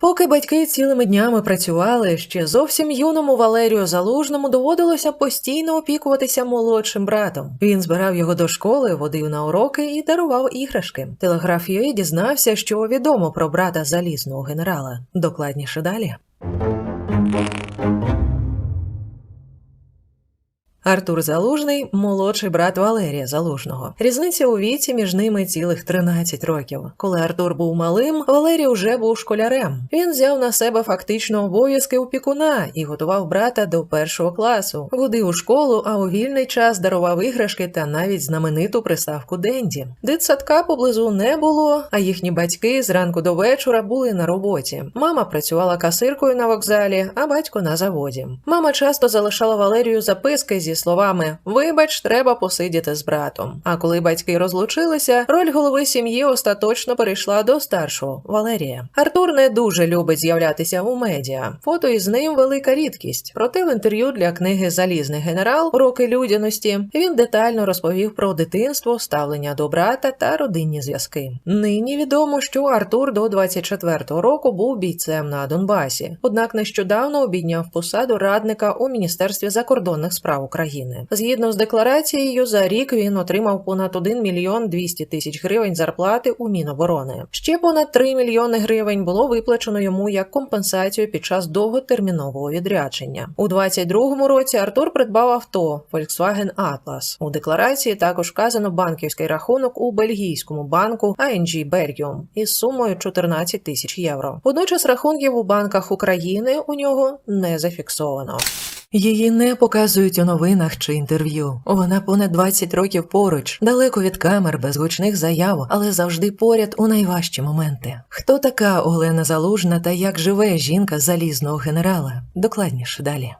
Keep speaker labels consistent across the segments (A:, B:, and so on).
A: Поки батьки цілими днями працювали, ще зовсім юному Валерію Залужному доводилося постійно опікуватися молодшим братом. Він збирав його до школи, водив на уроки і дарував іграшки. Телеграф дізнався, що відомо про брата залізного генерала. Докладніше далі. Артур Залужний молодший брат Валерія Залужного. Різниця у віці між ними цілих 13 років. Коли Артур був малим, Валерій уже був школярем. Він взяв на себе фактично обов'язки опікуна і готував брата до першого класу, водив у школу, а у вільний час дарував іграшки та навіть знамениту приставку Денді. Дитсадка поблизу не було, а їхні батьки зранку до вечора були на роботі. Мама працювала касиркою на вокзалі, а батько на заводі. Мама часто залишала Валерію записки зі словами Вибач, треба посидіти з братом. А коли батьки розлучилися, роль голови сім'ї остаточно перейшла до старшого Валерія. Артур не дуже любить з'являтися у медіа. Фото із ним велика рідкість. Проте в інтерв'ю для книги Залізний генерал Роки людяності він детально розповів про дитинство, ставлення до брата та родинні зв'язки. Нині відомо, що Артур до 24-го року був бійцем на Донбасі, однак нещодавно обійняв посаду радника у міністерстві закордонних справ України. Згідно з декларацією, за рік він отримав понад 1 мільйон 200 тисяч гривень зарплати у Міноборони. Ще понад 3 мільйони гривень було виплачено йому як компенсацію під час довготермінового відрядження. У 22-му році Артур придбав авто Volkswagen Atlas. У декларації також вказано банківський рахунок у бельгійському банку ING Belgium із сумою 14 тисяч євро. Водночас рахунків у банках України у нього не зафіксовано. Її не показують у новинах чи інтерв'ю. Вона понад 20 років поруч, далеко від камер, без гучних заяв, але завжди поряд у найважчі моменти. Хто така Олена Залужна та як живе жінка залізного генерала? Докладніше далі.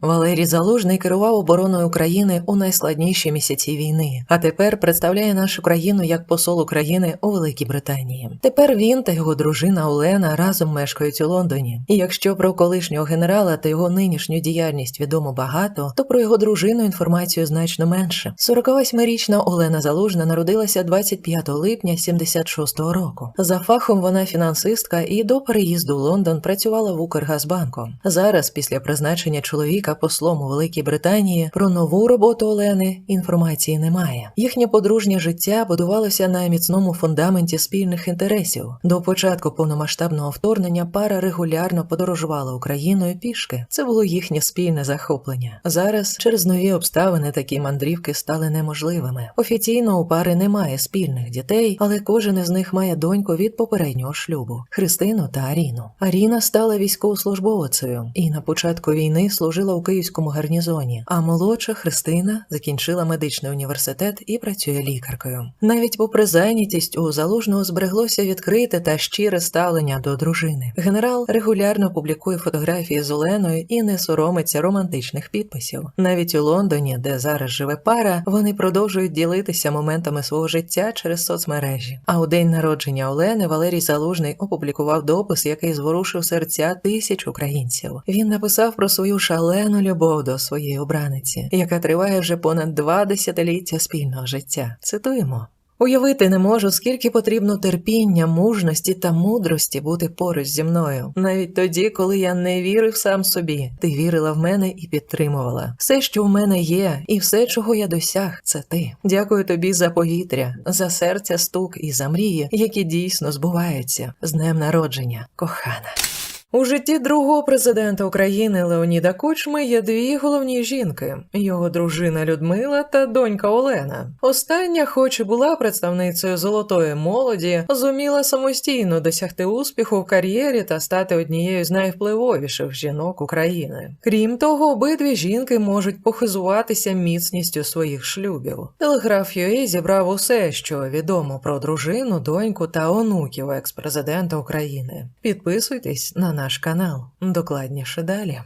A: Валерій Залужний керував обороною України у найскладніші місяці війни, а тепер представляє нашу країну як посол України у Великій Британії. Тепер він та його дружина Олена разом мешкають у Лондоні. І якщо про колишнього генерала та його нинішню діяльність відомо багато, то про його дружину інформацію значно менше. 48-річна Олена Залужна народилася 25 липня 76-го року. За фахом вона фінансистка і до переїзду в Лондон працювала в Укргазбанку. Зараз, після призначення чоловіка послом у Великій Британії, про нову роботу Олени інформації немає. Їхнє подружнє життя будувалося на міцному фундаменті спільних інтересів. До початку повномасштабного вторгнення пара регулярно подорожувала Україною пішки. Це було їхнє спільне захоплення. Зараз через нові обставини такі мандрівки стали неможливими. Офіційно у пари немає спільних дітей, але кожен із них має доньку від попереднього шлюбу Христину та Аріну. Аріна стала військовослужбовицею і на початку війни служила у київському гарнізоні. А молодша Христина закінчила медичний університет і працює лікаркою. Навіть попри зайнятість у залужного збереглося відкрите та щире ставлення до дружини. Генерал регулярно публікує фотографії з Оленою і не соромиться романтичних підписів. Навіть у Лондоні, де зараз живе пара, вони продовжують ділитися моментами свого життя через соцмережі. А у день народження Олени Валерій Залужний опублікував допис, який зворушив серця тисяч українців. Він написав про свою шалену любов до своєї обраниці, яка триває вже понад два десятиліття спільного життя. Цитуємо. Уявити не можу, скільки потрібно терпіння, мужності та мудрості бути поруч зі мною. Навіть тоді, коли я не вірив сам собі, ти вірила в мене і підтримувала. Все, що в мене є, і все, чого я досяг, це ти. Дякую тобі за повітря, за серця стук і за мрії, які дійсно збуваються. З днем народження, кохана. У житті другого президента України Леоніда Кучми є дві головні жінки: його дружина Людмила та донька Олена. Остання, хоч і була представницею золотої молоді, зуміла самостійно досягти успіху в кар'єрі та стати однією з найвпливовіших жінок України. Крім того, обидві жінки можуть похизуватися міцністю своїх шлюбів. Телеграф UA зібрав усе, що відомо про дружину, доньку та онуків екс-президента України. Підписуйтесь на наш канал. Докладніше далі.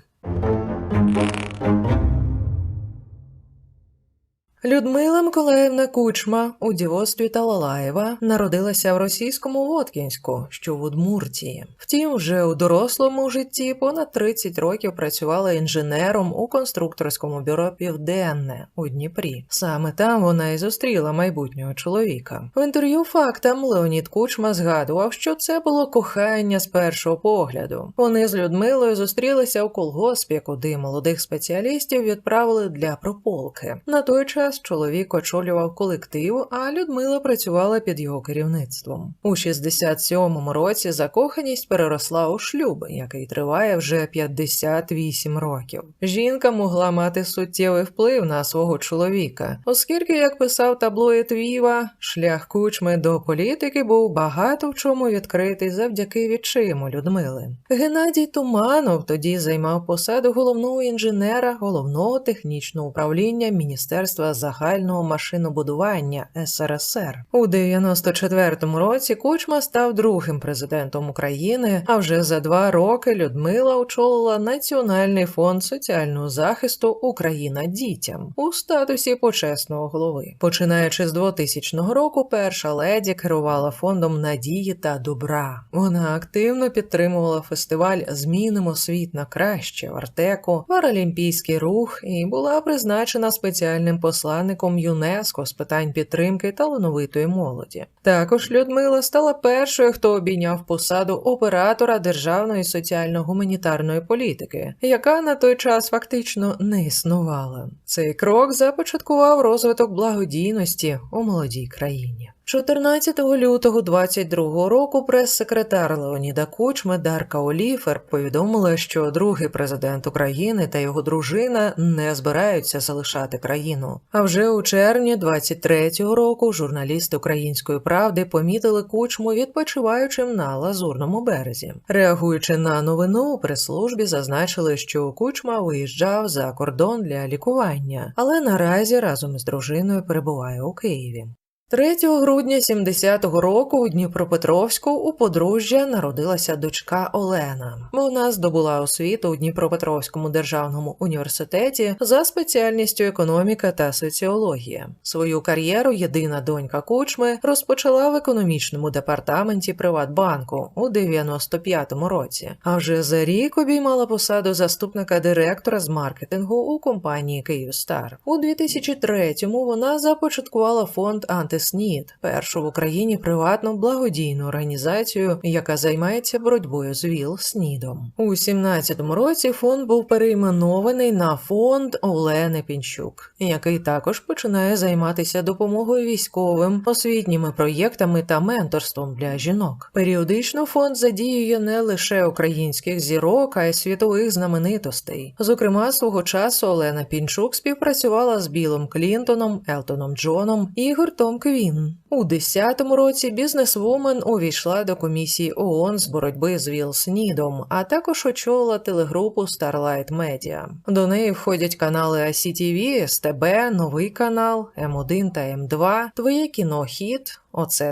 A: Людмила Миколаївна Кучма у дівоцтві Талалаєва народилася в російському Воткінську, що в Удмуртії. Втім, вже у дорослому житті понад 30 років працювала інженером у конструкторському бюро Південне у Дніпрі. Саме там вона і зустріла майбутнього чоловіка. В інтерв'ю фактам Леонід Кучма згадував, що це було кохання з першого погляду. Вони з Людмилою зустрілися у колгоспі, куди молодих спеціалістів відправили для прополки. На той час чоловік очолював колектив, а Людмила працювала під його керівництвом. У 67-му році закоханість переросла у шлюб, який триває вже 58 років. Жінка могла мати суттєвий вплив на свого чоловіка, оскільки, як писав таблоїд Віва, шлях кучми до політики був багато в чому відкритий завдяки відчиму Людмили. Геннадій Туманов тоді займав посаду головного інженера головного технічного управління Міністерства загального машинобудування СРСР. У 94-му році Кучма став другим президентом України. А вже за два роки Людмила очолила Національний фонд соціального захисту Україна дітям у статусі почесного голови. Починаючи з 2000 року, перша леді керувала фондом надії та добра. Вона активно підтримувала фестиваль Змінимо світ на краще в Артеку, Паралімпійський рух і була призначена спеціальним посланником ЮНЕСКО з питань підтримки талановитої молоді. Також Людмила стала першою, хто обійняв посаду оператора державної соціально-гуманітарної політики, яка на той час фактично не існувала. Цей крок започаткував розвиток благодійності у молодій країні. 14 лютого 22 року прес-секретар Леоніда Кучми Дарка Оліфер повідомила, що другий президент України та його дружина не збираються залишати країну. А вже у червні 23-го року журналісти Української правди помітили кучму відпочиваючим на лазурному березі. Реагуючи на новину, прес-службі зазначили, що кучма виїжджав за кордон для лікування, але наразі разом із дружиною перебуває у Києві. 3 грудня 70-го року у Дніпропетровську у подружжя народилася дочка Олена. Вона здобула освіту у Дніпропетровському державному університеті за спеціальністю економіка та соціологія. Свою кар'єру єдина донька Кучми розпочала в економічному департаменті Приватбанку у 95-му році. А вже за рік обіймала посаду заступника директора з маркетингу у компанії Київстар. У 2003-му вона започаткувала фонд анти СНІД, першу в Україні приватну благодійну організацію, яка займається боротьбою з ВІЛ СНІДом. У 17-му році фонд був перейменований на фонд Олени Пінчук, який також починає займатися допомогою військовим, освітніми проєктами та менторством для жінок. Періодично фонд задіює не лише українських зірок, а й світових знаменитостей. Зокрема, свого часу Олена Пінчук співпрацювала з Білом Клінтоном, Елтоном Джоном і гуртом Квін. У 10-му році бізнесвумен увійшла до комісії ООН з боротьби з ВІЛ-СНІДом, а також очолила телегрупу Starlight Media. До неї входять канали ICTV, СТБ, Новий канал, М1 та М2, Твоє кіно Хіт,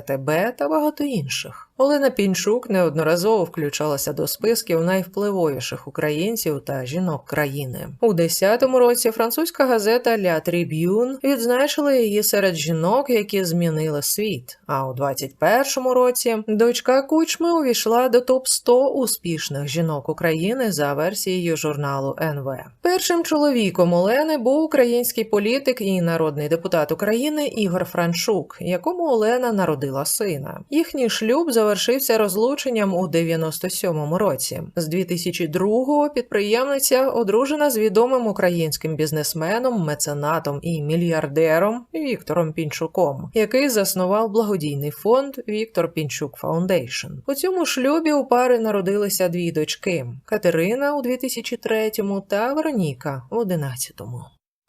A: тебе та багато інших. Олена Пінчук неодноразово включалася до списків найвпливовіших українців та жінок країни. У 10-му році французька газета «Ля Триб'юн» відзначила її серед жінок, які змінили світ. А у 21-му році дочка Кучми увійшла до топ 100 успішних жінок України за версією журналу НВ. Першим чоловіком Олени був український політик і народний депутат України Ігор Франчук, якому Олена народила сина. Їхній шлюб завершився розлученням у 97-му році. З 2002-го підприємниця одружена з відомим українським бізнесменом, меценатом і мільярдером Віктором Пінчуком, який заснував благодійний фонд Віктор Пінчук Фаундейшн. У цьому шлюбі у пари народилися дві дочки: Катерина у 2003-му та Вероніка у 11-му.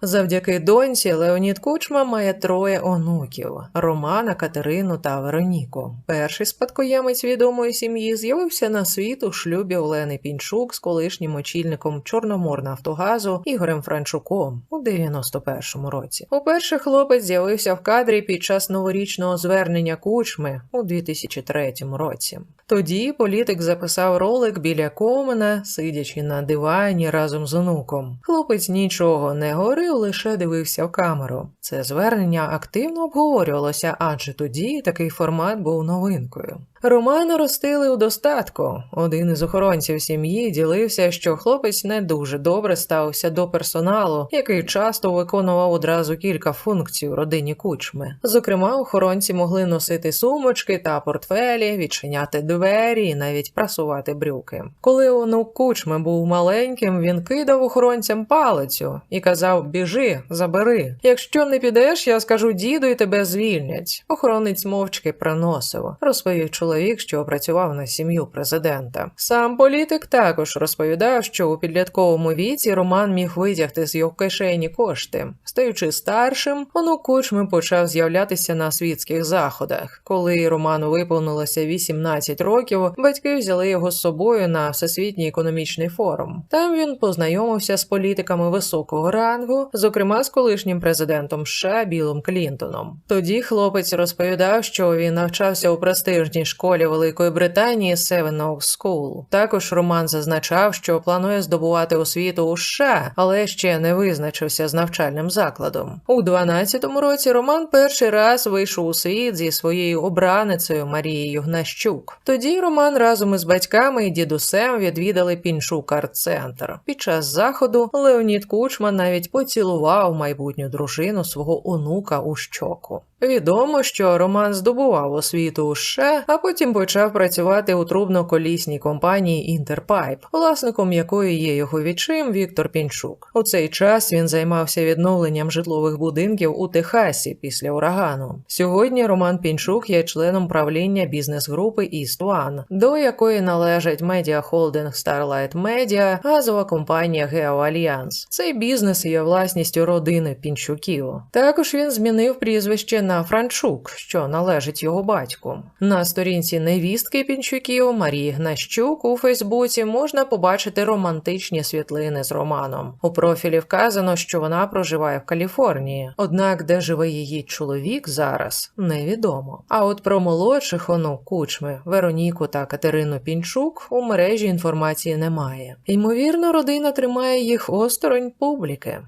A: Завдяки доньці Леонід Кучма має троє онуків: Романа, Катерину та Вероніку. Перший спадкоємець відомої сім'ї з'явився на світ у шлюбі Олени Пінчук з колишнім очільником Чорноморнафтогазу Ігорем Франчуком у 91-му році. Уперше хлопець з'явився в кадрі під час новорічного звернення Кучми у 2003 році. Тоді політик записав ролик біля комена, сидячи на дивані разом з онуком. Хлопець нічого не говорив Данілов лише дивився в камеру. Це звернення активно обговорювалося, адже тоді такий формат був новинкою. Романа ростили у достатку. Один із охоронців сім'ї ділився, що хлопець не дуже добре ставився до персоналу, який часто виконував одразу кілька функцій у родині кучми. Зокрема, охоронці могли носити сумочки та портфелі, відчиняти двері і навіть прасувати брюки. Коли онук кучми був маленьким, він кидав охоронцям палицю і казав: Біжи, забери. Якщо не підеш, я скажу діду і тебе звільнять. Охоронець мовчки приносив, розповів чоловік що працював на сім'ю президента. Сам політик також розповідав, що у підлітковому віці Роман міг витягти з його кишені кошти. Стаючи старшим, онук кучми почав з'являтися на світських заходах. Коли Роману виповнилося 18 років, батьки взяли його з собою на всесвітній економічний форум. Там він познайомився з політиками високого рангу, зокрема з колишнім президентом США Білом Клінтоном. Тоді хлопець розповідав, що він навчався у престижній школі Великої Британії Seven Oaks School. Також Роман зазначав, що планує здобувати освіту у США, але ще не визначився з навчальним закладом. У 12-му році Роман перший раз вийшов у світ зі своєю обраницею Марією Гнащук. Тоді Роман разом із батьками і дідусем відвідали Піншук арт-центр. Під час заходу Леонід Кучман навіть поцілував майбутню дружину свого онука у щоку. Відомо, що Роман здобував освіту у США, а потім почав працювати у трубно-колісній компанії Інтерпайп, власником якої є його відчим Віктор Пінчук. У цей час він займався відновленням житлових будинків у Техасі після урагану. Сьогодні Роман Пінчук є членом правління бізнес-групи East One, до якої належать медіахолдинг Starlight Media, газова компанія Geo Alliance. Цей бізнес є власністю родини Пінчуків. Також він змінив прізвище на на Франчук, що належить його батьку. На сторінці невістки Пінчуків Марії Гнащук у Фейсбуці можна побачити романтичні світлини з Романом. У профілі вказано, що вона проживає в Каліфорнії. Однак, де живе її чоловік зараз, невідомо. А от про молодших онук кучми Вероніку та Катерину Пінчук у мережі інформації немає. Ймовірно, родина тримає їх осторонь публіки.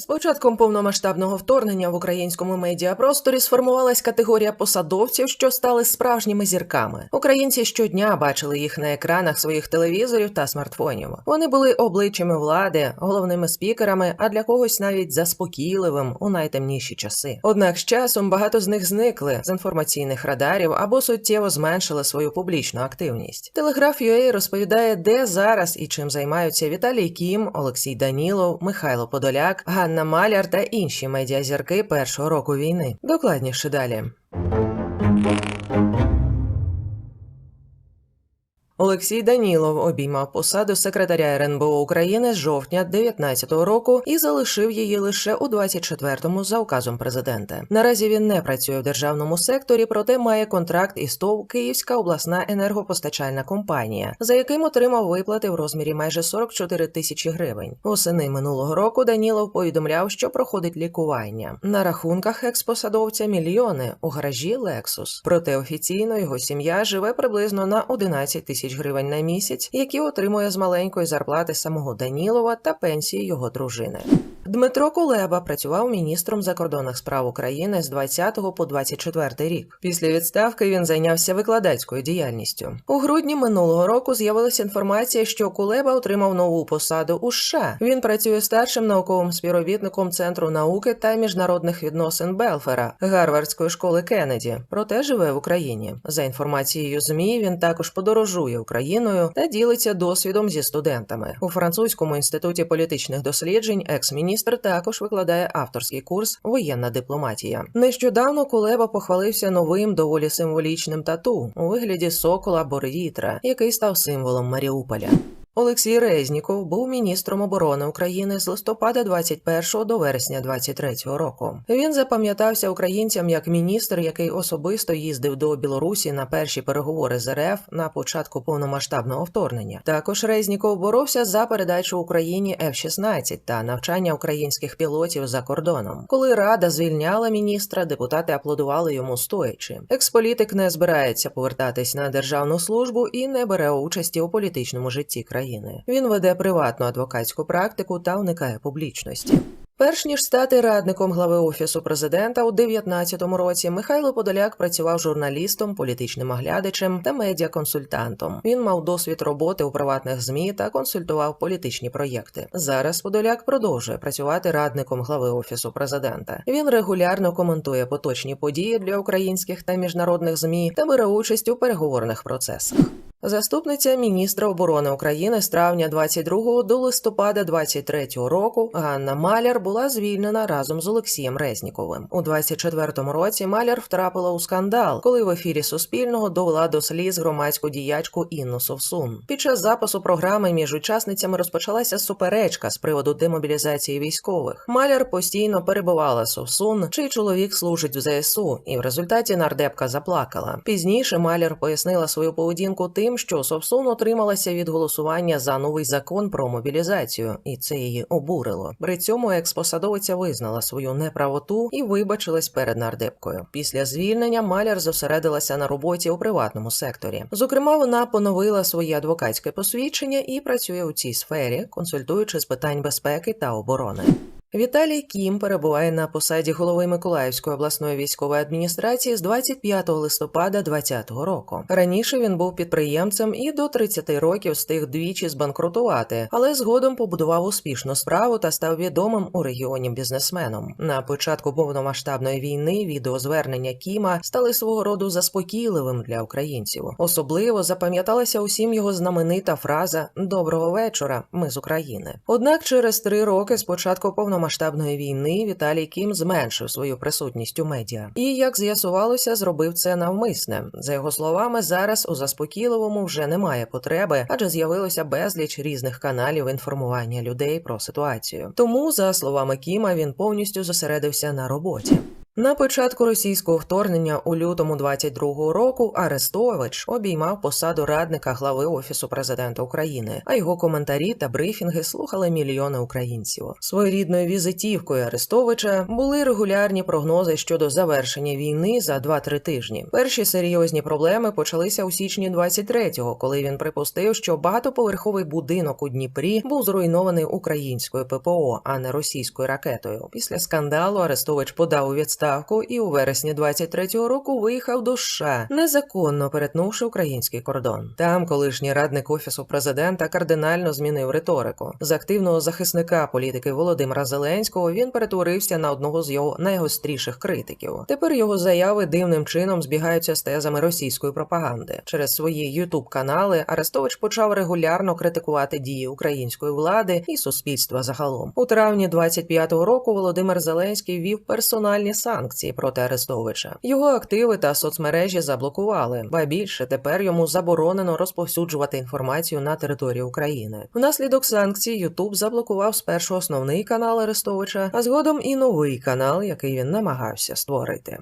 A: З початком повномасштабного вторгнення в українському медіапросторі сформувалась категорія посадовців, що стали справжніми зірками. Українці щодня бачили їх на екранах своїх телевізорів та смартфонів. Вони були обличчями влади, головними спікерами, а для когось навіть заспокійливим у найтемніші часи. Однак з часом багато з них зникли з інформаційних радарів або суттєво зменшили свою публічну активність. Телеграф UA розповідає, де зараз і чим займаються Віталій Кім, Олексій Данілов, Михайло Подоляк. Ганна Маляр та інші медіазірки першого року війни. Докладніше далі. Олексій Данілов обіймав посаду секретаря РНБО України з жовтня 2019 року і залишив її лише у 24-му за указом президента. Наразі він не працює в державному секторі, проте має контракт із ТОВ Київська обласна енергопостачальна компанія, за яким отримав виплати в розмірі майже 44 тисячі гривень. Восени минулого року Данілов повідомляв, що проходить лікування на рахунках експосадовця мільйони у гаражі Lexus. Проте офіційно його сім'я живе приблизно на 11 тисяч тисяч гривень на місяць, які отримує з маленької зарплати самого Данілова та пенсії його дружини. Дмитро Кулеба працював міністром закордонних справ України з 20 по 24 рік. Після відставки він зайнявся викладацькою діяльністю. У грудні минулого року з'явилася інформація, що Кулеба отримав нову посаду у США. Він працює старшим науковим співробітником Центру науки та міжнародних відносин Белфера Гарвардської школи Кеннеді, проте живе в Україні. За інформацією змі він також подорожує Україною та ділиться досвідом зі студентами у французькому інституті політичних досліджень. Екс-міністр Міністр також викладає авторський курс Воєнна дипломатія. Нещодавно Кулеба похвалився новим доволі символічним тату у вигляді сокола Борвітра, який став символом Маріуполя. Олексій Резніков був міністром оборони України з листопада 21 до вересня 23 року. Він запам'ятався українцям як міністр, який особисто їздив до Білорусі на перші переговори з РФ на початку повномасштабного вторгнення. Також Резніков боровся за передачу Україні F-16 та навчання українських пілотів за кордоном. Коли рада звільняла міністра, депутати аплодували йому стоячи. Експолітик не збирається повертатись на державну службу і не бере участі у політичному житті країни. Він веде приватну адвокатську практику та уникає публічності. Перш ніж стати радником глави офісу президента у 19-му році, Михайло Подоляк працював журналістом, політичним оглядачем та медіаконсультантом. Він мав досвід роботи у приватних змі та консультував політичні проєкти. Зараз Подоляк продовжує працювати радником глави офісу президента. Він регулярно коментує поточні події для українських та міжнародних змі та бере участь у переговорних процесах. Заступниця міністра оборони України з травня 22 до листопада 23 року Ганна Маляр була звільнена разом з Олексієм Резніковим. У 24 році Маляр втрапила у скандал, коли в ефірі Суспільного довела до сліз громадську діячку Інну Совсун. Під час запису програми між учасницями розпочалася суперечка з приводу демобілізації військових. Маляр постійно перебувала Совсун, чий чоловік служить в ЗСУ, і в результаті нардепка заплакала. Пізніше Маляр пояснила свою поведінку тим, що Совсун отрималася від голосування за новий закон про мобілізацію, і це її обурило. При цьому експосадовиця визнала свою неправоту і вибачилась перед нардепкою. Після звільнення Маляр зосередилася на роботі у приватному секторі. Зокрема, вона поновила своє адвокатське посвідчення і працює у цій сфері, консультуючи з питань безпеки та оборони. Віталій Кім перебуває на посаді голови Миколаївської обласної військової адміністрації з 25 листопада 2020 року. Раніше він був підприємцем і до 30 років встиг двічі збанкрутувати, але згодом побудував успішну справу та став відомим у регіоні бізнесменом. На початку повномасштабної війни відеозвернення Кіма стали свого роду заспокійливим для українців. Особливо запам'яталася усім його знаменита фраза Доброго вечора, ми з України. Однак через три роки спочатку повномасштабної війни Віталій Кім зменшив свою присутність у медіа. І як з'ясувалося, зробив це навмисне. За його словами, зараз у заспокійливому вже немає потреби, адже з'явилося безліч різних каналів інформування людей про ситуацію. Тому, за словами Кіма, він повністю зосередився на роботі. На початку російського вторгнення у лютому 22-го року Арестович обіймав посаду радника глави офісу президента України, а його коментарі та брифінги слухали мільйони українців. Своєрідною візитівкою Арестовича були регулярні прогнози щодо завершення війни за 2-3 тижні. Перші серйозні проблеми почалися у січні 23-го, коли він припустив, що багатоповерховий будинок у Дніпрі був зруйнований українською ППО, а не російською ракетою. Після скандалу Арестович подав у відставку і у вересні 23-го року виїхав до США, незаконно перетнувши український кордон. Там колишній радник офісу президента кардинально змінив риторику. З активного захисника політики Володимира Зеленського він перетворився на одного з його найгостріших критиків. Тепер його заяви дивним чином збігаються з тезами російської пропаганди. Через свої ютуб канали Арестович почав регулярно критикувати дії української влади і суспільства загалом. У травні 25-го року Володимир Зеленський вів персональні санкції проти Арестовича. Його активи та соцмережі заблокували, ба більше тепер йому заборонено розповсюджувати інформацію на території України. Внаслідок санкцій Ютуб заблокував спершу основний канал Арестовича, а згодом і новий канал, який він намагався створити.